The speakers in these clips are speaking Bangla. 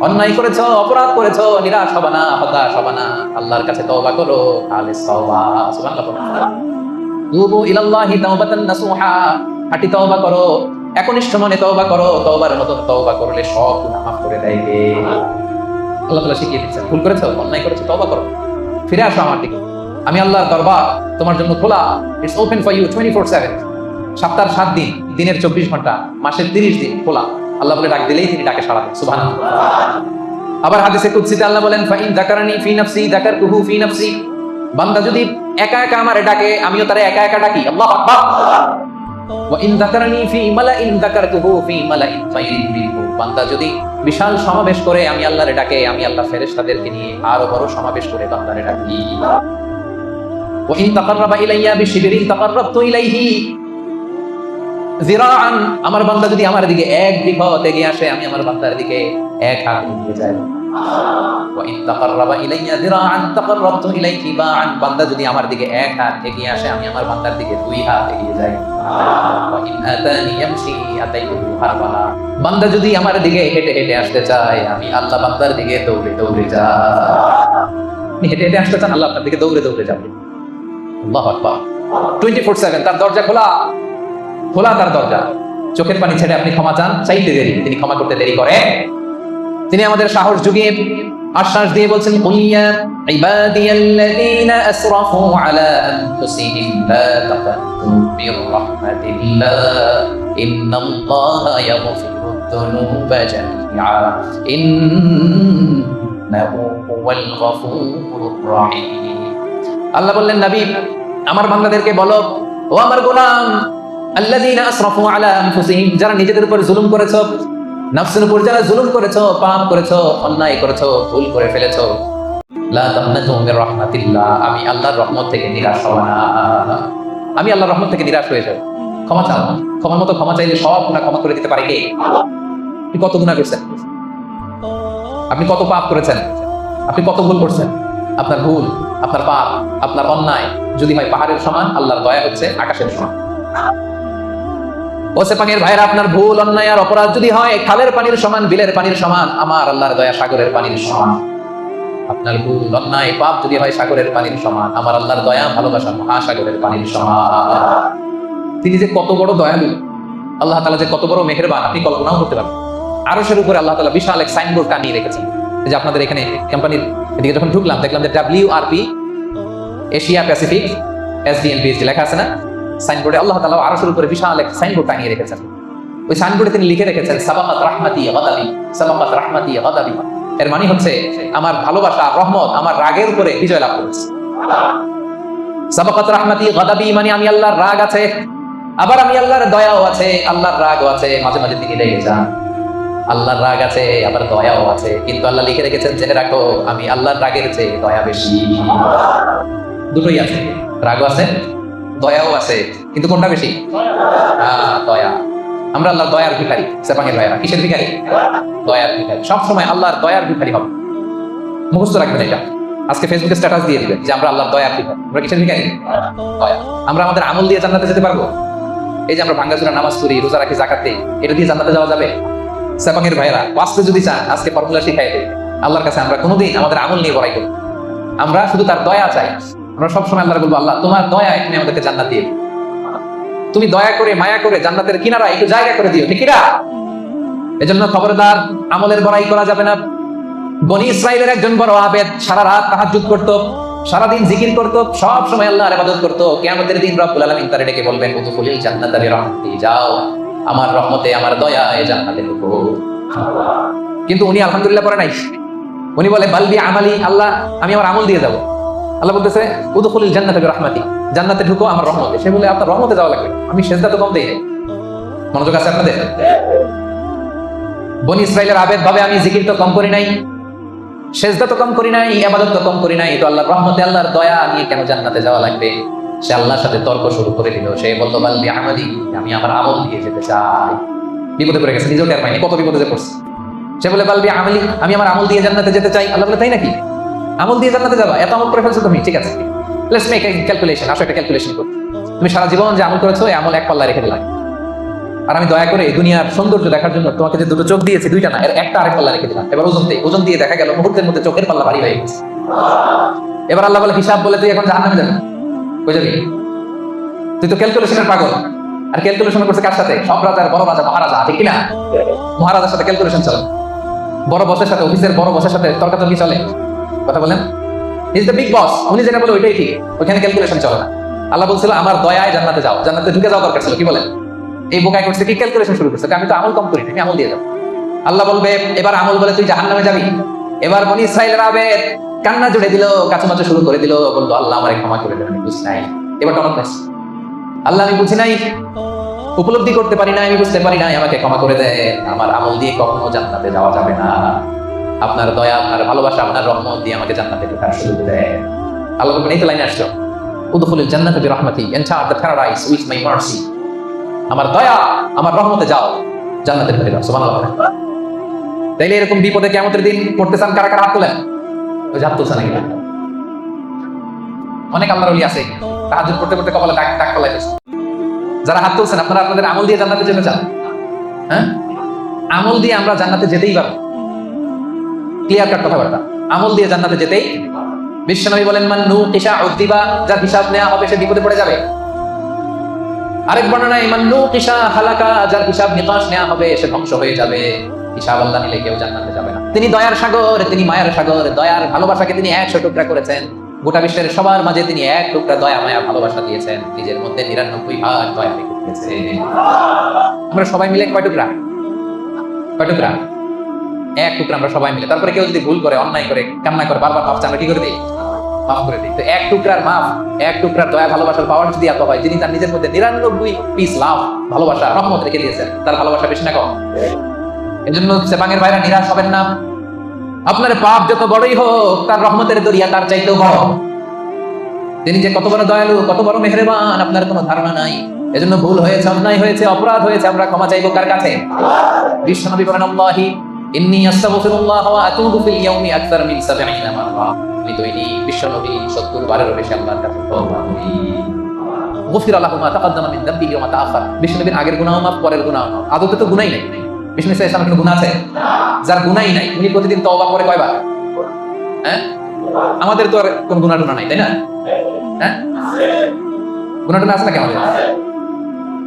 অন্যায় করেছ, অপরাধ করেছ, নিরাশ হবে না, হতাশ হবে না। আল্লাহর কাছে তওবা করো গে। আল্লাহ আমি আল্লাহর দরবার তোমার জন্য খোলা। It's open for you twenty four seven সপ্তাহের সাত দিন, দিনের চব্বিশ ঘণ্টা, মাসের তিরিশ দিন খোলা। আল্লাহ বলে, ডাক দিলেই তিনি ডাকে সাড়া দেন। আবার হাদিসে কুদসিতে আল্লাহ বলেন, ফাইন যাকারানি ফি নাফসি যাকারতুহু ফি নাফসি। বান্দা যদি একা একা আমারে ডাকে, আমিও তারে একা একা ডাকি। আল্লাহু আকবার। ইন যাকারানি ফি মালাইন যাকারতুহু ফি মালাইন খায়রিন মিনহু। বান্দা যদি বিশাল সমাবেশ করে, আমি আল্লাহরে ডাকে, আমি আল্লাহ ফেরেশতাদেরকে নিয়ে আরও বড় সমাবেশ করে বান্দারে ডাকি। ওয়া ইন তাকাররাবা ইলাইয়া বিশিবরিন তাকাররাবতু ইলাইহি। জিরাআন, আমার বান্দা যদি আমার দিকে এক বিঘত এগিয়ে আসে, আমি আমার বান্দার দিকে এক হাত এগিয়ে যাই। ইন তাকাররাবা ইলাইয়া জিরাআন, তাকাররাবতু ইলাইহি বাআন বান্দা যদি আমার দিকে এক হাত এগিয়ে আসে, আমি আমার বান্দার দিকে দুই হাত এগিয়ে যাই। ইন আতানি ইয়ামশি আতাইতুহু হারবালা বান্দা যদি আমার দিকে হেঁটে হেঁটে আসতে চায়, আমি আল্লাহ বান্দার দিকে দৌড়ে দৌড়ে যাই। হেঁটে হেঁটে আসতে চান, আল্লাহ আপনার দিকে দৌড়ে দৌড়ে যাবে। আল্লাহু আকবার। 24/7 তার দরজা খোলা। খোলা তার দরজা। চোখের পানি ছেড়ে আপনি ক্ষমা চান, চাইতে দেরি, তিনি ক্ষমা করতে দেরি করে তিনি আমাদের সাহস যুগিয়ে আশ্বাস দিয়ে বলছেন আল্লাহ বললেন নবী আমার বান্দাদেরকে বলো, ও আমার গোলাম আল্লাযীনা আসরাফু আলা আনফুসিহিম, যারা নিজেদের উপর জুলুম করেছ, নফসের উপর যারা জুলুম করেছ, পাপ করেছ, অন্যায় করেছ, ভুল করে ফেলেছো, লা তামনাতু মির রাহমাতিল্লাহ, আমি আল্লাহর রহমত থেকে নিরাশ হব না। আমি আল্লাহর রহমত থেকে নিরাশ হয়ে যাব। ক্ষমা চাও ক্ষমার মতো ক্ষমা চাইলে সব গুনাহ ক্ষমা করে দিতে পারে কে? আপনি কত গুনাহ করেছেন? আপনি কত পাপ করেছেন? আপনি কত ভুল করছেন? আপনার ভুল, আপনার পাপ, আপনার অন্যায় যদি হয় পাহাড়ের সমান, আল্লাহর দয়া হচ্ছে আকাশের সমান। ও সেপাঙের ভাইরা আপনার ভুল, অন্যায় আর অপরাধ যদি হয়, খালের পানির সমান, বিলের পানির সমান, আমার আল্লাহর দয়া সাগরের পানির সমান। আপনার ভুল, অন্যায়, পাপ যদি হয়, সাগরের পানির সমান, আমার আল্লাহর দয়া, ভালোবাসা, মহাসাগরের পানির সমান। তিনি যে কত বড় দয়ালু, আল্লাহ তালা যে কত বড় মেহেরবান, আপনি কল্পনাও করতে পারবেন আরশের উপরে আল্লাহ তালা বিশাল এক সাইনবোর্ড টানিয়ে রেখেছেন। যে আপনাদের এখানে কোম্পানির এদিকে যখন ঢুকলাম, দেখলাম যে W R P Asia Pacific SDN PhD লেখা আছে না? সাইনবোর্ডে আল্লাহ তাআলা আরশের উপরে বিশাল এক সাইনবোর্ড টাঙিয়ে রেখেছেন। ওই সাইনবোর্ডে তিনি লিখে রেখেছেন, সাবাকাত রাহমাতি গাদাবি, সাবাকাত রাহমাতি গাদাবি। এর মানে হচ্ছে, আমার ভালোবাসা, রহমত, আমার রাগের উপরে বিজয় লাভ করেছে। সাবাকাত রাহমাতি গাদাবি মানে আমি আল্লাহর রাগ আছে, আবার আমি আল্লাহর দয়াও আছে, আল্লাহর রাগও আছে, মাঝে মাঝে তিনি লেগে যান। আল্লাহর রাগ আছে, আবার দয়াও আছে, কিন্তু আল্লাহ লিখে রেখেছেন, জেনে রাখো, আমি আল্লাহর রাগের চেয়ে দয়া বেশি। দুটোই আছে। রাগও আছে দয়াও আছে, কিন্তু কোনটা বেশি? দয়া। আমরা আল্লাহর দয়ার ভিখারি সেপাঙের দয়া কিসের ভিখারি? দয়ার ভিখারি। সব সময় আল্লাহর দয়ার ভিখারি হবে। মুখস্থ রাখবেন এটা। আজকে ফেসবুকে স্ট্যাটাস দিয়ে দিবেন যে আমরা আল্লাহর দয়ার ভিখারি। আমরা কিসের ভিখারি? দয়া। আমরা আমাদের আমল দিয়ে জান্নাতে যেতে পারব? এই যে আমরা ভাঙ্গাচুরা নামাজ পড়ি, রোজা রাখি জাকাত দিই, এটা দিয়ে জান্নাতে যাওয়া যাবে? সেপাঙের ভাইরা বাঁচতে যদি চান, আজকে ফর্মুলা শিখাই দেয় আল্লাহর কাছে আমরা কোনোদিন আমাদের আমল নিয়ে বড়াই করি আমরা শুধু তার দয়া চাই। আমরা সবসময় আল্লাহর বলব, আল্লাহ, তোমার দয়া এখানে আমাদেরকে জান্নাত দিয়ে তুমি দয়া করে, মায়া করে জান্নাতের কিনারা একটু জায়গা করে দিও, ঠিক না এজন্য খবরদার, আমলের বড়াই করা যাবে না। বনি ইসরায়েলের একজন বড় আবেদ সারা রাত তাহাজ্জুদ করতো, সারাদিন জিকির করতো, সব সময় আল্লাহর ইবাদত করতো। কিয়ামতের দিন রব্বুল আলামিন তারে ডেকে বলবেন, উদখুলিল জান্নাতা বিরহমাতি যাও, আমার রহমতে, আমার দয়া এ জান্নাতে ঢুকো। কিন্তু উনি আলহামদুলিল্লাহ পরে নাই। উনি বলে বালবি আমালি, আল্লাহ, আমি আমার আমল দিয়ে যাব আল্লাহ বলতেছে, উদখুলিল জান্নাতা বিরহমাতি জান্নাতে ঢুকো, আমার রহমতে সে বলে, আপনার রহমতে যাওয়া লাগবে। আমি সেজদা তো কম দেই মনোযোগ আছে আপনাদের? বনি ইসরায়েলের আবেদ ভাবে আমি জিকির তো কম করি নাই, সেজদা তো কম করি নাই আবাদত তো কম করি নাই, তো আল্লাহর রহমতে আল্লাহর দয়া নিয়ে কেন জান্নাতে যাওয়া লাগবে? সে আল্লাহর সাথে তর্ক শুরু করে দিল। সে বলতো বালবি আমাদি আমি আমার আমল দিয়ে যেতে চাই। বিপদে পড়ে গেছে, নিজেও টের পাইনি। কত বিপদে পড়ছে। সে বলে বালবি আমলি আমি আমার আমল দিয়ে জান্নাতে যেতে চাই। আল্লাহ বলে, তাই নাকি? আমল দিয়ে জান্নাতে যাবা। এত আমল করে ফেলছো তুমি। ঠিক আছে। লেটস মেক ক্যালকুলেশন আসো একটা ক্যালকুলেশন করো। তুমি সারা জীবন যে আমল করেছ, এই আমল এক রেখে দিলাম। আর আমি দয়া করে দুনিয়ার সৌন্দর্য দেখার জন্য তোমাকে যে দুটো চোখ দিয়েছি, দুইটা না, এর একটা আরেক পাল্লা রেখে দিলাম। এবার ওজন দিয়ে ওজন দিয়ে দেখা গেল, মুহূর্তের মধ্যে চোখের পাল্লা ভারী হয়ে গেছে। এবার আল্লাহ বলে, হিসাব বলে, তুই এখন যাবি। যাবি তুই তো ক্যালকুলেশনের পাগল। আর ক্যালকুলেশন করছে কার সাথে? সব রাজার বড় রাজা, মহারাজা, ঠিক মহারাজার সাথে ক্যালকুলেশন চলে। বড় বসের সাথে অফিসের বড় বসের সাথে তর্কাতর্কি চলে। কথা বলেন ইজ দ্য বিগ বস উনি যেটা বলে ওইটাই ঠিক। ওইখানে ক্যালকুলেশন চলে না। আল্লাহ বলছিল, আমার দয়ায় জান্নাতে যাও। জান্নাতে ঢুকে যাওয়া দরকার ছিল। কি বলেন? এই বোকায় করছে কি? ক্যালকুলেশন শুরু করছে। আমি তো আমল কম করি আমি আমল দিয়ে যাব। আল্লাহ বলবে, এবার আমল বলে তুই জাহান্নামে যাবি? এবার বনি ইসরাইলের আবেদ কান্না জুড়ে দিল কাছামাচা শুরু করে দিল, বলল, আল্লাহ আমারে ক্ষমা করে দেবেন বুঝি নাই। এবার টনক নেস আল্লাহ, আমি বুঝি নাই। উপলব্ধি করতে পারি না আমি বুঝতে পারি না আমাকে ক্ষমা করে দেন আমার আমল দিয়ে কখনো জান্নাতে যাওয়া যাবে না। আপনার দয়া, আপনার ভালোবাসা, আপনার রহমত দিয়ে আমাকে জান্নাতে ঢোকার সুযোগ দেন আল্লাহ এই তো লাইনে আসছো উদখুলুল জান্নাত বিরহমাতি enter the paradise with my mercy আমার দয়া, আমার রহমতে যাও জান্নাতে ঢুকে যাও, সুবহানাল্লাহ। তাইলে এরকম বিপদে কিয়ামতের দিন পড়তে চান কারা কারা হাত তোলেন? ওই হাত তুলছে নাকি? অনেক আল্লাহর ওলি আছে, তাহাজ্জুদ পড়তে পড়তে কপালে টাক ফলাই দিচ্ছে যারা হাত তুলছেন, আপনারা আপনাদের আমল দিয়ে জান্নাতে যেতে চান? হ্যাঁ? আমল দিয়ে আমরা জান্নাতে যেতেই পারব। ক্লিয়ার কাট কথাবার্তা। আমল দিয়ে জান্নাতে যেতেই বিশ্বনবী বলেন কিসা উদ্দিবা যার হিসাব নেওয়া হবে সে বিপদে পড়ে যাবে। আরেক বর্ণনায় কিসা হালাকা যার হিসাব নিকাশ নেওয়া হবে সে ধ্বংস হয়ে যাবে। হিসাব আল্লাহ নিলে কেউ জান্নাতে যাবে না। তিনি দয়ার সাগর, তিনি মায়ার সাগর, দয়ার ভালোবাসাকে তিনি একশো টুকরা করেছেন। গোটা বিশ্বের সবার মাঝে তিনি এক টুকরা দয়া, মায়া, ভালোবাসা দিয়েছেন। নিজের মধ্যে নিরানব্বই ভাগ দয়া রেখে আমরা সবাই মিলে কয় টুকরা? কয় টুকরা? এক টুকরা আমরা সবাই মিলে। তারপরে কেউ যদি ভুল করে, অন্যায় করে, কান্না করে, বারবার মাফ চান কি করে দিই? মাফ করে দিই। তো এক টুকরার মাফ, এক টুকরার দয়া, ভালোবাসার পাওয়ার যদি এত হয়, যিনি তার নিজের মধ্যে নিরানব্বই পিস লাভ ভালোবাসা, রহমত রেখে দিয়েছেন, তার ভালোবাসা বেশি না কম। এই জন্য সেবাঙের ভাইরা নিরাশ হবেন না। আপনার পাপ যত বড়ই হোক, তার রহমতের দরিয়া তার চাইতেও বড়। তিনি যে কত বড় দয়ালু, কত বড় মেহরবান, আপনার কোনো ধারণা নাই। এজন্য ভুল হয়েছে, অন্যায় হয়েছে, অপরাধ হয়েছে, আমরা ক্ষমা চাইব কার কাছে? বিশ্বনবী বলেন, আল্লাহি ইন্নী আস্তাগফিরুল্লাহ ওয়া আতুবু ফিল ইয়াউমি আকতার 70 মাররা আমি তো বিশ্বনবী 70 বারেরও বেশি আল্লাহর কাছে তওবা করি। গফির আল্লাহু মা তাকাদ্দামা যামবিহি ওয়া মা তাআখার বিশ্বনবীর আগের গুনাহ মাফ, পরের গুনাহ মাফ। আদতে তো গুনাহই নাই। বিষ্ণু ইসলাম কোনো গুনাহ আছে? যার গুনাহই নাই, উনি প্রতিদিন তওবা করে কয়বার? হ্যাঁ? আমাদের তো আর কোন গুনাহ নাই, তাই না? হ্যাঁ? গুনাহ আছে নাকি আমাদের?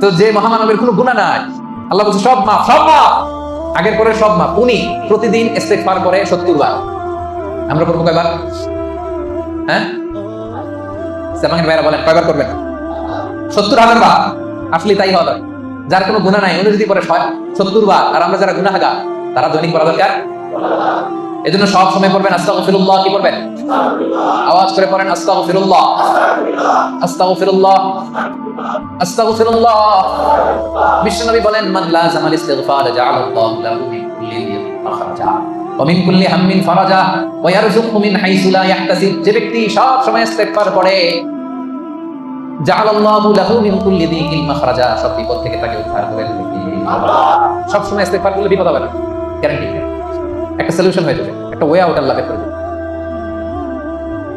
তো যে মহামানবের কোনো গুনাহ নাই, আল্লাহ সব মাফ সব মাফ! আগের পরে সব মাপ। উনি প্রতিদিন ইস্তেগফার করে 70 বার। আমরা করব কয়বার? হ্যাঁ? সেমাঙ্গের ভাইরা বলেন, কয়বার করবেন? সত্তর হাজার বার। আসলে তাই হবে। যার কোনো গুণা নাই, উনি যদি পরে সত্তর বার। আর আমরা যারা গুনাহাগা তারা দৈনিক করা দরকার? এজন্য সব সময় পড়বেন, আস্তাগফিরুল্লাহ, কি পড়বেন? আওয়াজ করে পড়েন, আস্তাগফিরুল্লাহ। আস্তাগফিরুল্লাহ আস্তাগফিরুল্লাহ। বিশ্বনবী বলেন, মান লাযামাল ইস্তিগফার জাআলাল্লাহু লাহু মিন কুল্লি মাখরাজা ওয়া মিন কুল্লি হাম্মিন ফারাজা ওয়া ইয়ারযুকহু মিন হাইসু লা ইয়াহতাসিব যে ব্যক্তি সব সময় ইস্তিগফার পড়ে জাআলাল্লাহু লাহু মিন কুল্লি দিকিন মাখরাজা সব বিপদ থেকে তাকে উদ্ধার করে দেবে। সব সময় ইস্তেগফার করলে বিপদ হবে না গ্যারান্টি একটা সলিউশন হয়ে যাবে, একটা ওয়ে আউট আল্লাহ করে দেবে।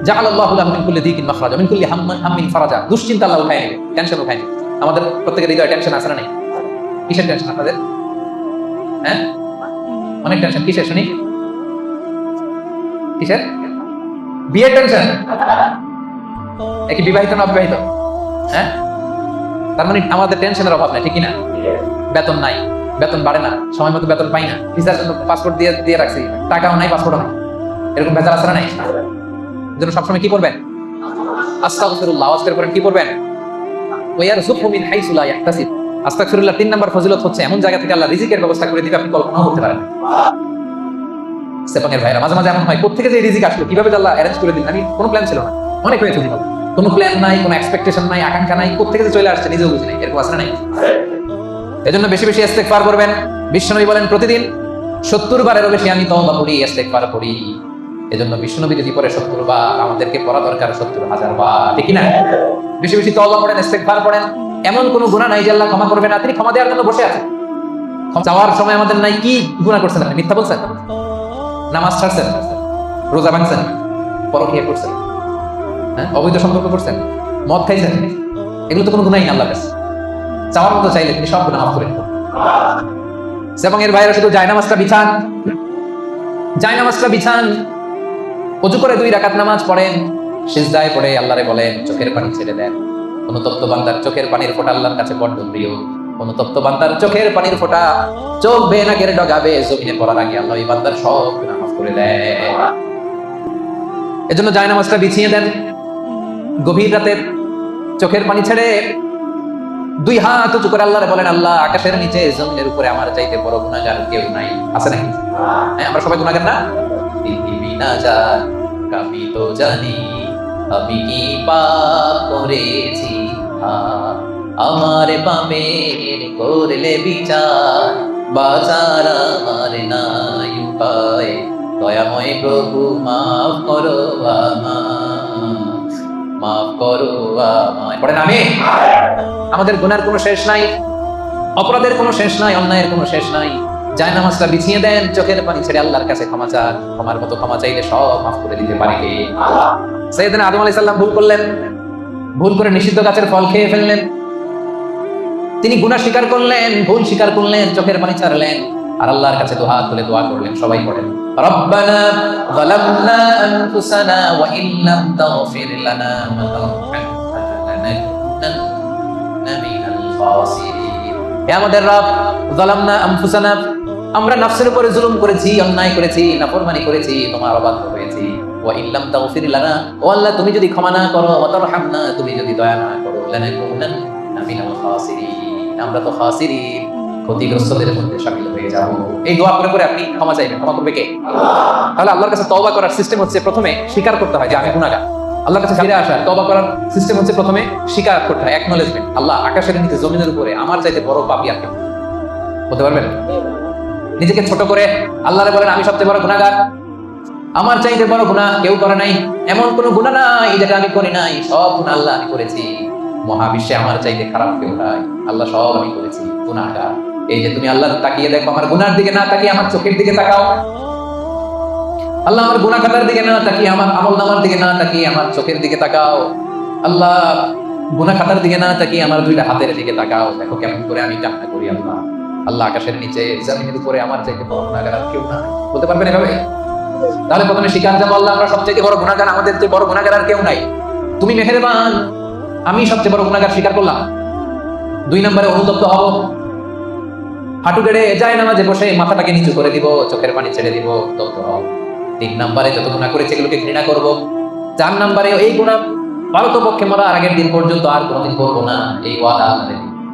জাআলাল্লাহু লাহু মিন কুল্লি দিকিন মাখরাজা, মিন কুল্লি ফারাজা। দুশ্চিন্তা আল্লাহ উঠায় নেবে টেনশন উঠায় নেবে। আমাদের প্রত্যেকের হৃদয়ে টেনশন না নাই? কিসের টেনশন আপনাদের? হ্যাঁ? অনেক টেনশন কিসের, শুনি? কিসের? বিয়ের টেনশন একই বিবাহিত না অবিবাহিত? হ্যাঁ? তার মানে আমাদের টেনশনের অভাব নাই ঠিক না? বেতন নাই। বেতন বাড়ে না, সময় মতো বেতন পাই না। ভিসার জন্য পাসপোর্ট দিয়ে দিয়ে রাখছি, টাকাও নাই পাসপোর্টও নাই। এরকম বেজার আসরা নাই? জন্য সবসময় কি করবেন কি করবেন ওয়ার তিন নাম্বার ফজিলত হচ্ছে, এমন জায়গা থেকে আল্লাহ রিজিকের ব্যবস্থা করে দিবে, আপনি কল্পনাও করতে পারেন সেপাঙের ভাইরা মাঝে মাঝে এমন হয় কোথেকে যে রিজিক আসলো, কীভাবে আল্লাহ অ্যারেঞ্জ করে দিলেন, আমি কোনো প্ল্যান ছিল না। অনেক হয়েছে কোনো প্ল্যান নাই, কোনো এক্সপেকটেশন নাই, আকাঙ্ক্ষা নাই কোথেকে যে চলে আসছে, নিজেও বুঝি নাই, এরকম আসলে নাই? এজন্য বেশি বেশি ইস্তেগফার করবেন। বিশ্বনবী বলেন প্রতিদিন সত্তর বারেরও বেশি আমি তওবা করি, ইস্তেগফার করি। এজন্য বিশ্বনবী যদি পরে সত্তর বার, আমাদেরকে পড়া দরকার সত্তর হাজার বার, ঠিক না বেশি বেশি তওবা পড়েন ইস্তেগফার পড়েন এমন কোনো গুনাহ নাই যে আল্লাহ ক্ষমা করবে না, তিনি ক্ষমা দেওয়ার জন্য বসে আছেন। চাওয়ার সময় আমাদের নাই কি গুনাহ করছেন আপনি? মিথ্যা বলছেন? নামাজ ছাড়ছেন? রোজা ভাঙছেন পরকিয়া করছেন? হ্যাঁ? অবৈধ সম্পর্ক করছেন? মদ খাইছেন? এগুলো তো কোনো গুণাই না আল্লাহ কাছে। চাওয়ার মতো চাইলে তিনি করে এবং এর শুধু জায়নামাজটা বিছান। জায়নামাজটা বিছান। করে দুই রাকাত নামাজ পড়েন। সিজদায় পড়ে আল্লাহরে বলেন, চোখের পানি ছেড়ে দেন। চোখের পানির ফোঁটা আল্লাহর কাছে বড্ড প্রিয়। অনুতপ্ত বান্দার চোখের পানির চোখ ডগাবে, জমিনে পড়ার আগে আল্লাহ এই বান্দার সব মাফ করে দেয় এজন্য জায়নামাজটা বিছিয়ে দেন। গভীর রাতে চোখের পানি ছেড়ে দুই হাত উঁচু করে আল্লাহরে বলেন আল্লাহ আকাশের নিচে জমিনের উপরে আমার চাইতে বড় গুণাগার কেউ নাই। আছে নাকি? হ্যাঁ আমরা সবাই গুণাগার না? পৃথিবী না যান আমি তো জানি আমি কি পাপ করেছি? আহ, আমার পামের করলে বিচার বাজার আমার নাই উপায়। দয়াময় প্রভু মাফ করো আমায় মাফ করো আমায়। পড়েন আমি? আমাদের গুনার কোনো শেষ নাই, অপরাধের কোনো শেষ নাই, অন্যায়ের কোনো শেষ নাই। যায় নামাজটা বিছিয়ে দেন, চোখের পানি ছেড়ে আল্লাহর কাছে ক্ষমা চান। ক্ষমার মতো ক্ষমা চাইলে সব মাফ করে দিতে পারে কে? সৈয়দিন আদম আলাইহিস সালাম ভুল করলেন, ভুল করে নিষিদ্ধ গাছের ফল খেয়ে ফেললেন। তিনি গুনাহ স্বীকার করলেন, ভুল স্বীকার করলেন, চোখের পানি ছাড়লেন, আর আল্লাহর কাছে দুহাত তুলে দোয়া করলেন, সবাই পড়েন। রব্বানা যালামনা আনফুসানা ওয়া ইন লাম তাগফির লানা ওয়া তারহামনা আমাদের রব যালামনা আনফুসানা, আমরা নফসের উপরে জুলুম করেছি, অন্যায় করেছি, নাফরমানি করেছি, তোমার অবাধ্য হয়েছি। তুমি যদি ক্ষমা না করো তুমি যদি দয়া না করো আমরা তো ক্ষতিগ্রস্তদের মধ্যে শামিল হয়ে যাব। এই দোয়া করে করে আপনি ক্ষমা চাইবেন। ক্ষমা করবে কে? তাহলে আল্লাহর কাছে তওবা করার সিস্টেম হচ্ছে প্রথমে স্বীকার করতে হয় যে আমি গুনাহগার। আল্লাহর কাছে ফিরে আসা তওবা করার সিস্টেম হচ্ছে প্রথমে স্বীকার করতে হয় অ্যাকনলেজমেন্ট আল্লাহ আকাশের নিচে জমিনের উপরে আমার চাইতে বড় পাপী আর পারবেন? নিজেকে ছোট করে আল্লাহরে বলেন, আমি সবচেয়ে বড় গুনাহগার। আমার চাইতে বড় গুনাহ কেউ করে নাই। এমন কোনো গুনাহ নাই যেটা আমি করি নাই। সব গুনাহ আল্লাহ আমি করেছি। মহাবিশ্বে আমার চাইতে খারাপ কেউ নাই। আল্লাহ সব আমি করেছি, গুনাহগার। এই যে তুমি আল্লাহ তাকিয়ে দেখো, আমার গুনার দিকে না তাকিয়ে আমার চোখের দিকে তাকাও। আল্লাহ আমার গুনাহ খাতার দিকে না তাকিয়ে, আমার আমল নামার দিকে না তাকিয়ে, আমার চোখের দিকে তাকাও। আল্লাহ গুনাহ খাতার দিকে না তাকিয়ে আমার দুইটা হাতের দিকে তাকাও। দেখো কেমন করে আমি কান্না করি আল্লাহ। আল্লাহ আকাশের নিচে, জমিনের উপরে আমার চাইতে বড় আর কেউ না বলতে পারবেন এভাবে? তাহলে প্রথমে স্বীকার যাব আল্লাহ, আমরা সবচেয়ে বড় গুনাহগার, আমাদের চেয়ে বড় গুনাহগার আর কেউ নাই। তুমি মেহেরবান। আমি সবচেয়ে বড় গুনাহগার স্বীকার করলাম। দুই নম্বরে অনুতপ্ত হব। হাঁটু গেড়ে যায় নামাজে বসে মাথাটাকে নিচু করে দিব, চোখের পানি ছেড়ে দিব তত তিন নম্বরে যত গুণা করেছে এগুলোকে ঘৃণা করব। চার নম্বরে এই গুণা পারত পক্ষে মরার আগের দিন পর্যন্ত আর কোনোদিন করব না। এই ওয়াদা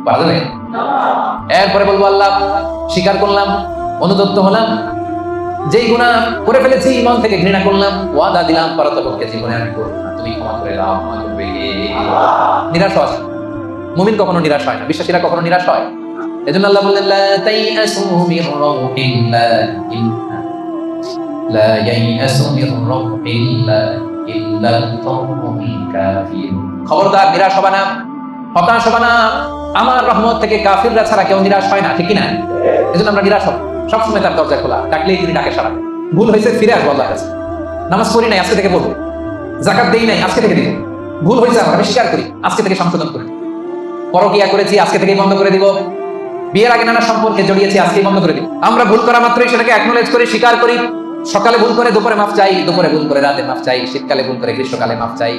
পারা এরপরে বলব, আল্লাহ, স্বীকার করলাম, অনুতপ্ত হলাম। যেই গুণা করে ফেলেছি মন থেকে ঘৃণা করলাম, ওয়াদা দিলাম পারত পক্ষে জীবনে আমি করব না। তুমি ক্ষমা করে দাও নিরাশ মুমিন কখনো নিরাশ হয় না। বিশ্বাসীরা কখনো নিরাশ হয়? এজন্য আল্লাহ বললেন, লা তাইয়াসু মির রাউহিল্লাহি লা ইয়াইয়াসু মির রাউহিল্লাহি ইল্লাল কওমুল কাফিরুন খবরদার, নিরাশ হবে না। হতাশ হবে না। আমার রহমত থেকে কাফিররা ছাড়া কেউ নিরাশ হয় না, ঠিক না এজন্য আমরা নিরাশ হব। সবসময় তার দরজা খোলা, ডাকলেই তিনি ডাকে সারা। ভুল হয়েছে, ফিরে আসব আল্লাহর কাছে। নামাজ পড়ি নাই, আজকে থেকে বলব জাকাত দেই নাই, আজকে থেকে দিব। ভুল হয়েছে আমার, আমি স্বীকার করি, আজকে থেকে সংশোধন করি। পরকিয়া করেছি, আজকে থেকেই বন্ধ করে দিব। বিয়ের আগে নানা সম্পর্কে জড়িয়েছি, আজকেই বন্ধ করে দিব। আমরা ভুল করা মাত্রই সেটাকে অ্যাকনোলেজ করি, স্বীকার করি। সকালে ভুল করে দুপুরে মাফ চাই, দুপুরে ভুল করে রাতে মাফ চাই, শীতকালে ভুল করে গ্রীষ্মকালে মাফ চাই।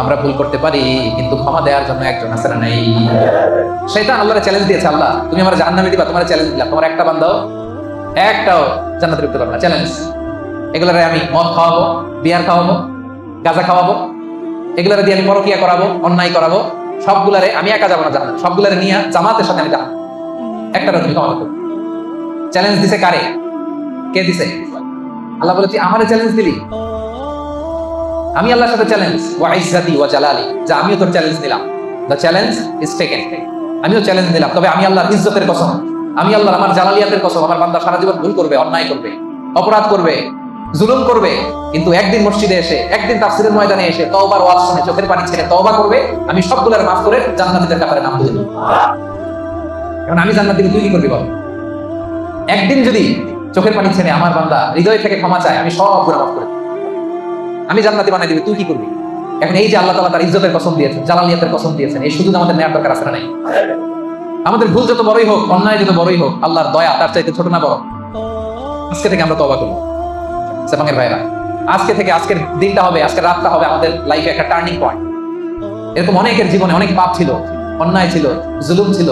আমরা ভুল করতে পারি, কিন্তু ক্ষমা দেওয়ার জন্য একজন আছে না নেই। সেটা আল্লাহর চ্যালেঞ্জ দিয়েছে, আল্লাহ, তুমি আমার জাহান্নামে দিবা, তোমার চ্যালেঞ্জ দিলাম। তোমার একটা বান্দাও, একটাও জান্নাতে ঢুকতে পারবে না। চ্যালেঞ্জ এগুলোরে আমি মদ খাওয়াবো বিয়ার খাওয়াবো, গাঁজা খাওয়াবো, এগুলোরে দিয়ে আমি পরকিয়া করাবো, অন্যায় করাবো, সবগুলারে আমি একা যাব না জাহান্নাম। সবগুলারে নিয়ে জামাতের সাথে আমি যাব। একটা তুমি ক্ষমা চ্যালেঞ্জ দিছে কারে? কে দিছে? আল্লাহ বলে, তুই আমারে চ্যালেঞ্জ দিলি? আমি আল্লাহর সাথে চ্যালেঞ্জ ওয়া ইজ্জাতি ওয়া জালালি যে আমিও তোর চ্যালেঞ্জ দিলাম। দ্য চ্যালেঞ্জ ইজ টেকেন আমিও চ্যালেঞ্জ দিলাম। তবে আমি আল্লাহর ইজ্জতের কসম, আমি আল্লাহর, আমার জালালিয়াতের কসম, আমার বান্দা সারা জীবন ভুল করবে, অন্যায় করবে, অপরাধ করবে, জুলুম করবে। কিন্তু একদিন মসজিদে এসে, একদিন তাফসিরের ময়দানে এসে তওবার ওয়াজ শুনে চোখের পানি ছেড়ে তওবা করবে, আমি সবগুলোর মাফ করে জান্নাতীদের কাতারে নাম দিয়ে দেব এখন আমি জান্নাত দিলে তুই কি করবি বল? একদিন যদি চোখের পানি ছেড়ে আমার বান্দা হৃদয় থেকে ক্ষমা চায়, আমি সব গুণা মাফ করে আমি জান্নাতি বানাই দিবি, তুই কি করবি? এখন এই যে আল্লাহ তাআলা তার ইজ্জতের কসম দিয়েছেন জালালিয়াতের কসম দিয়েছেন, এই সুযোগ আমাদের নেওয়ার দরকার আছে না নাই? আমাদের ভুল যত বড়ই হোক, অন্যায় যত বড়ই হোক, আল্লাহর দয়া তার চাইতে ছোট না বড়। আজকে থেকে আমরা তবা করব। সেপাঙ্গের ভাইরা, আজকে থেকে আজকের দিনটা হবে, আজকের রাতটা হবে আমাদের লাইফে একটা টার্নিং পয়েন্ট এরকম অনেকের জীবনে অনেক পাপ ছিল, অন্যায় ছিল, জুলুম ছিল,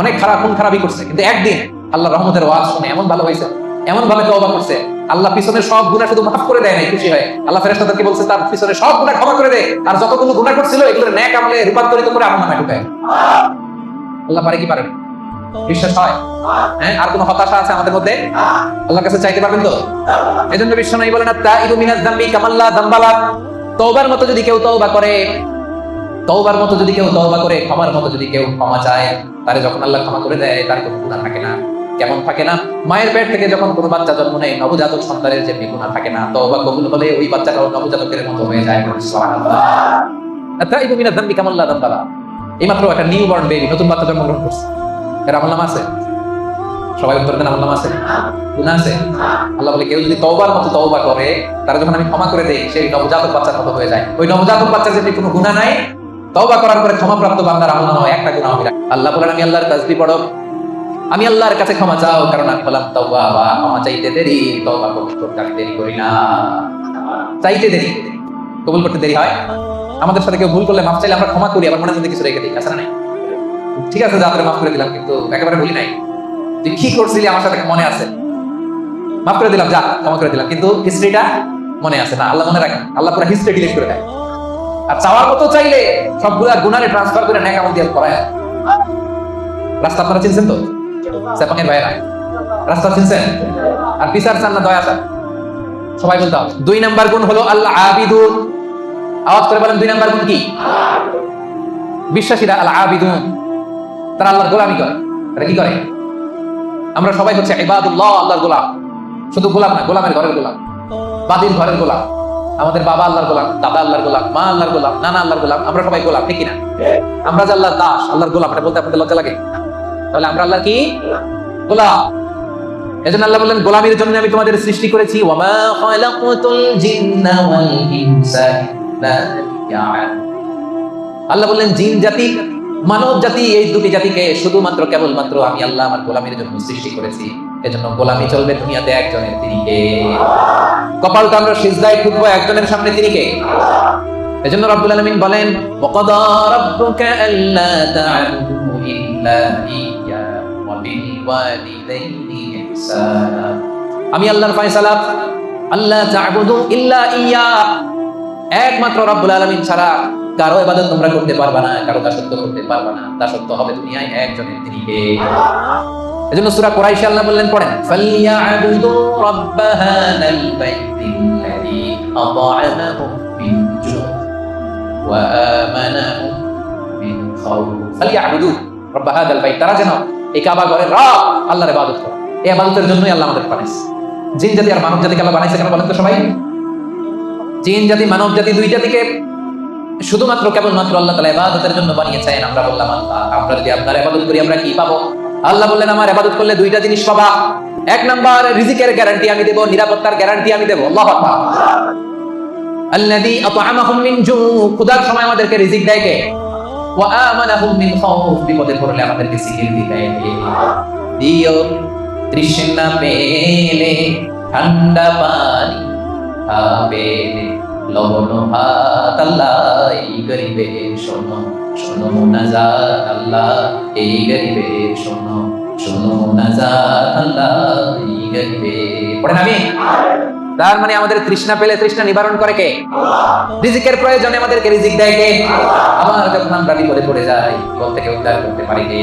অনেক খারাপ, খুন খারাপই করছে। কিন্তু একদিন আল্লাহ রহমতের ওয়াজ শুনে এমন ভালো হয়েছে এমন ভাবে তওবা করছে। আল্লাহ পিছনে সব গুণা শুধু মাফ করে দেয় নাই, খুশি হয়। আল্লাহ ফেরেশতাদেরকে বলছে, তার পিছনে সব গুণা ক্ষমা করে দে। আর যতগুলো গুণা করছিল এগুলো ন্যাক আমলে রূপান্তরিত করে আমার নামে ঢুকায়। আল্লাহ পারে কি পারেন? বিশ্বাস হয়? হ্যাঁ? আর কোনো হতাশা আছে আমাদের মধ্যে? আল্লাহর কাছে চাইতে পারবেন তো? এজন্য বিশ্ব নাই বলেন তাইবু মিনাজ যামবি কামাল্লা দাম্বালা। তওবার মতো যদি কেউ তওবা করে, তওবার মতো যদি কেউ তওবা করে, ক্ষমার মতো যদি কেউ ক্ষমা চায়, তারে যখন আল্লাহ ক্ষমা করে দেয়, তার কোনো গুনাহ থাকে না। কেমন থাকে না? মায়ের পেট থেকে যখন কোনো বাচ্চা জন্ম নেয়, নবজাতক সন্তানের যে গুনাহ থাকে না তওবা কবুল হলে ওই বাচ্চাটাও নবজাতকের মতো হয়ে যায়। তাইবু মিনাজ যামবি কামাল্লা দাম্বালা। এইমাত্র একটা নিউ বর্ন বেবি নতুন বাচ্চা জন্মগ্রহণ করছে। এর আমল নাম আছে? সবাই উত্তর দেন, আমল নাম আছে? গুণা আছে? আল্লাহ বলে, কেউ যদি তওবার মতো তওবা করে, তারা যখন আমি ক্ষমা করে দেই, সেই নবজাতক বাচ্চার মতো হয়ে যায়। ওই নবজাতক বাচ্চার যদি কোনো গুণা নাই, তওবা করার পরে ক্ষমাপ্রাপ্ত বান্দার আমল নামা একটা গুণা হবে আল্লাহ বলেন, আমি আল্লাহর তাসবিহ পড়ো। আমি আল্লাহর কাছে ক্ষমা চাও, কারণ আমি বললাম, তওবা বা ক্ষমা চাইতে দেরি, তওবা করতে দেরি করি না। চাইতে দেরি, কবুল করতে দেরি হয়? আমাদের সাথে কেউ ভুল করলে মাফ চাইলে আমরা ক্ষমা করি, আবার মনে মধ্যে কিছু রেখে দিই না নাই? ঠিক আছে, যা মাফ করে দিলাম, কিন্তু একেবারে ভুলি নাই। তুই কি করছিলি আমার সাথে মনে আছে? মাফ করে দিলাম, যা, ক্ষমা করে দিলাম, কিন্তু হিস্ট্রিটা মনে আছে না, আল্লাহ মনে রাখেন, আল্লাহ পুরো হিস্ট্রি ডিলিট করে দেয়। আর চাওয়ার মতো চাইলে সবগুলা গুনারে ট্রান্সফার করে নেক আমল দিয়ে করায় রাস্তা আপনারা চিনছেন তো? সেপাঙের ভাইয়েরা রাস্তা চিনছেন আর পিসার চান না দয়া চান সবাই বলতে হবে দুই নাম্বার গুণ হলো আল্লাহ আবিদুন আওয়াজ করে বলেন দুই নাম্বার গুণ কি বিশ্বাসীরা আল্লাহ আবিদুন তারা আল্লাহর গোলামি করে তারা কি করে আমরা সবাই হচ্ছে ইবাদুল্লাহ আল্লাহর গোলাম শুধু গোলাম না গোলামের ঘরের গোলাম বাদির ঘরের গোলাম আমাদের বাবা আল্লাহর গোলাম দাদা আল্লাহর গোলাম মা আল্লাহর গোলাম নানা আল্লাহর গোলাম আমরা সবাই গোলাম ঠিক না আমরা যে আল্লাহর দাস আল্লাহর গোলাম এটা বলতে আপনাদের লজ্জা লাগে তাহলে আমরা আল্লাহ কি? গোলাম। এজন্য আল্লাহ বললেন, গোলামির জন্য আমি তোমাদের সৃষ্টি করেছি। ওয়ামা খালাকাতুল জিন্না ওয়াল ইনসা আল্লাহ বললেন, জিন জাতি, মানব জাতি, এই দুটি জাতিকে শুধুমাত্র, কেবলমাত্র আমি আল্লাহ আমার গোলামির জন্য সৃষ্টি করেছি। এজন্য গোলামি চলবে দুনিয়াতে একজনের, তিনি কে? কপালটা আমরা সিজদায় ঠুকবো একজনের সামনে, তিনি কে? এজন্য রব্বুল আলামিন বলেন ওয়াকাদা রাব্বুকা আল্লা তা'বুদু ইল্লা ইয়্যা আমি আল্লাহর ফয়সালা আল্লাহ তা'বুদু ইল্লা ইয়্যা একমাত্র রব্বুল আলামিন ছাড়া কারও ইবাদত তোমরা করতে পারবা না, কারও দাসত্ব করতে পারবা না। দাসত্ব হবে দুনিয়ায় একজনের তিনি এজন্য সূরা কুরাইশ আল্লাহ বললেন, পড়েন। ফালিয়াবুদু রাব্ব হাদাল বাইতিল্লাযী আতা'আমাহুম মিন জু' ওয়া আমানাহুম মিন খাউফ ফালিয়াবুদু রাব্ব হাদাল বাইত তারা যেন এই কাবা ঘরের রব আল্লাহর ইবাদত করে এই ইবাদতের জন্যই আল্লাহ আমাদের বানাইছে। জিন জাতি আর মানব জাতিকে আল্লাহ বানাইছে কেন বলেন তো সবাই? জিন জাতি, মানব জাতি দুই জাতিকে শুধুমাত্র কেবলমাত্র আল্লাহ তালা ইবাদতের জন্য বানিয়েছেন। আমরা বললাম, আল্লাহ, আমরা যদি আপনার ইবাদত করি, আমরা কি পাবো? আল্লাহ বললেন, আমার ইবাদত করলে দুইটা জিনিস পাবা। এক নাম্বার, রিজিকের গ্যারান্টি আমি দেব, নিরাপত্তার গ্যারান্টি আমি দেব। আল্লাহু আকবার। আল্লাযী আত'আমাহুম মিন জু খুদার সময় আমাদেরকে রিজিক দেয় কে? ওয়া আমানাহুম মিন খাউফ, বিপদে পড়লে আমাদেরকে দেয় কে দিও। তৃষ্ণা পেলে ঠান্ডা পানি খাবে। লবণ ভাত আল্লাহ, এই গরিবের শোনো শোনো নাজাত আল্লাহ, এই গরিবের শোনো শোনো নাজাত আল্লাহ, এই গরিবের পড়েন আমি তার মানে আমাদের তৃষ্ণা পেলে তৃষ্ণা নিবারণ করে কে? রিজিকের প্রয়োজনে আমাদেরকে রিজিক দেয় কে? আবার যখন আমরা বিপদে পড়ে যাই বিপদ থেকে উদ্ধার করতে পারি কে?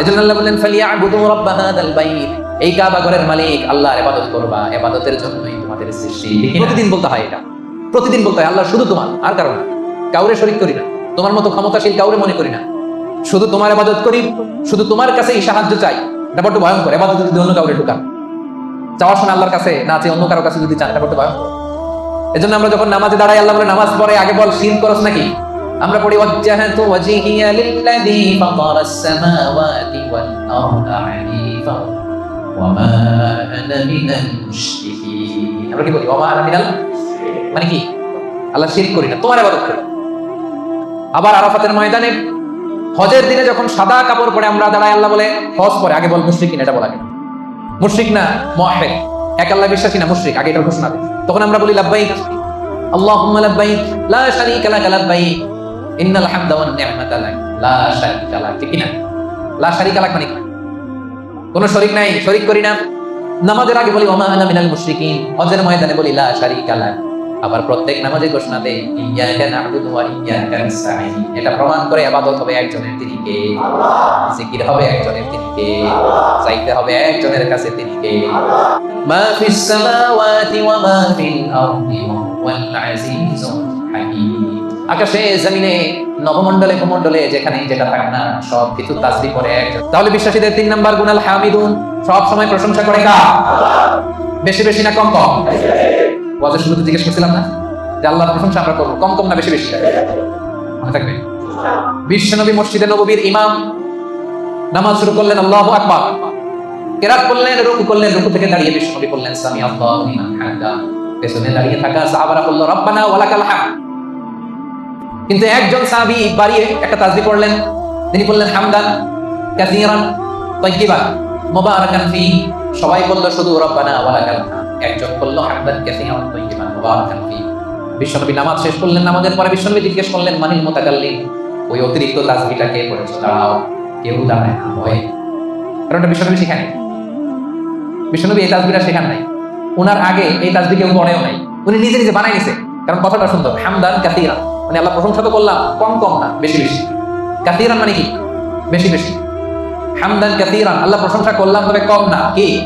এজন্য আল্লাহ বললেন ফালিয়াবুদু রাব্ব হাদাল বাইত। এই কাবা ঘরের মালিক আল্লাহর ইবাদত করবা ইবাদতের জন্যই তোমাদের সৃষ্টি। প্রতিদিন বলতে হয় এটা। প্রতিদিন বলতে হয় আল্লাহ শুধু তোমার আর কারণ কাউরে শরিক করি না। তোমার মতো ক্ষমতাশীল কাউরে মনে করি না। শুধু তোমার ইবাদত করি শুধু তোমার কাছেই সাহায্য চাই। এটা বড় ভয়ঙ্কর ইবাদত যদি অন্য কাউরে ঢুকান চাওয়ার সময় আল্লাহর কাছে, না চেয়ে অন্য কারও কাছে যদি চান, এটা বড় ভয়ঙ্কর এজন্য আমরা যখন নামাজে দাঁড়াই, আল্লাহ বলে, নামাজ পড়ে আগে বল শিন করস নাকি? আমরা পড়ি ফাতারাস সামাওয়াতি ওয়াল আমরা মানে কি? আল্লাহ শিরক করি না, তোমার আবার ময়দানে হজের দিনে যখন সাদা কাপড় পরে আমরা দাঁড়াই, আল্লাহ বলে, হজ পরে, আগে বল মুশরিক এটা বলা মুশরিক না মহেদ এক আল্লাহ বিশ্বাসী না, মুশ্রিক, আগে এটার ঘোষণা তখন আমরা বলি, লাব্বাইক। আল্লাহুম্মা না মানে কোনো নাই, শরীক করি না। বলি, ওমা বলি আবার প্রত্যেক নামাজে ঘোষণা দেয় ওয়া এটা প্রমাণ করে ইবাদত হবে একজনের তিনি কে জিকির হবে একজনের তিনি কে চাইতে হবে একজনের কাছে তিনি কে মা ফিস সামাওয়াতি ওয়া মা ফিল আরদি ওয়াল আজিজুল হাকীম আকাশে, জমিনে, নবমণ্ডলে, ভূমণ্ডলে যেখানে যেটা থাকে না সব কিছু তাসবিহ করে একজন। তাহলে বিশ্বাসীদের তিন নাম্বার গুনাল হামিদুন, সব সময় প্রশংসা করে কা বেশি বেশি না কম কম? ওয়াজের শুরুতে জিজ্ঞেস করছিলাম না, যে আল্লাহর প্রশংসা আমরা করব, কম কম না বেশি বেশি? মনে থাকবে? বিশ্বনবী মসজিদে নববীর ইমাম নামাজ শুরু করলেন, আল্লাহু আকবার। কেরাত করলেন, রুকু করলেন, রুকু থেকে দাঁড়িয়ে বললেন, সামি আল্লাহু পেছনে দাঁড়িয়ে থাকা সাহাবারা রব্বানা ওয়ালাকাল হামদ। কিন্তু একজন সাহাবী বাড়িয়ে একটা তাসবিহ পড়লেন। তিনি বললেন, হামদান ফি। সবাই বলল, শুধু রব্বানা ওয়ালাকাল একজন বলল হামদান কাসীরান তাইয়িবান মুবারাকান ফি। বিশ্বনবী নামাজ শেষ করলেন, নামাজের পরে বিশ্বনবী জিজ্ঞেস করলেন, মানিল মুতাকাল্লিম ওই অতিরিক্ত তাসবিহটা কে পড়েছে? দাঁড়াও, কেউ দাঁড়ায় না, ভয়। কারণ এটা বিশ্বনবী শেখান বিশ্বনবী এই তাসবিহটা শেখান নাই। ওনার আগে এই তাসবিহ কেউ পড়েও নাই। উনি নিজে নিজে বানাই নিছে, কারণ কথাটা সুন্দর। হামদান কাসীরান। মানে আল্লাহ প্রশংসা তো করলাম, কম কম না, বেশি বেশি। কাসীরান মানে কি? বেশি বেশি। হামদান কাসীরান, আল্লাহ প্রশংসা করলাম, তবে কম না। কি?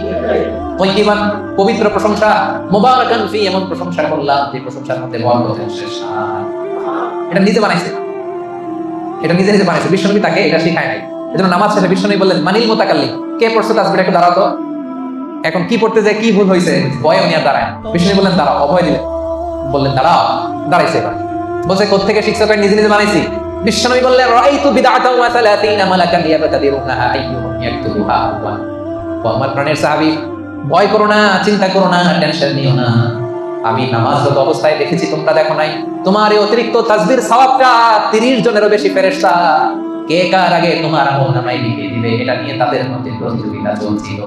পবিত্র প্রশংসা? মুবারাকান ফি, এমন প্রশংসা করলাম, যে প্রশংসার মধ্যে এটা নিজে বানাইছে। এটা নিজে নিজে বানাইছে। বিশ্বনবী তাকে এটা শেখায় নাই। নামাজ শেষে বিশ্বনবী বললেন, মানিল মোতাকাল্লি। কে পড়ছে একটু দাঁড়াও তো। এখন কি পড়তে যায়, কি ভুল হয়েছে ভয়ে উনি আর দাঁড়ায় বিষ্ণু বললেন, দাঁড়াও, অভয় দিলেন। বললেন, দাঁড়াও। দাঁড়াইছে এবার। বলছে কোথেকে কয় নিজে নিজে বানাইছি। বিশ্বনবী বললেন ওয়া মালাকান ইয়াবতাদিরুনাহা আইয়ুহুম ইয়াকতুবুহা আওয়াল ও আমার প্রাণের সাহাবী, ভয় করো না, চিন্তা করো না, টেনশন নিও না। আমি নামাজরত অবস্থায় দেখেছি, তোমরা দেখো নাই। তোমার এই অতিরিক্ত তাসবির সওয়াবটা 30 জনেরও বেশি ফেরেশতা। কে কার আগে তোমার আমল নামাই লিখে দিবে, এটা নিয়ে তাদের মধ্যে প্রতিযোগিতা চলছিল।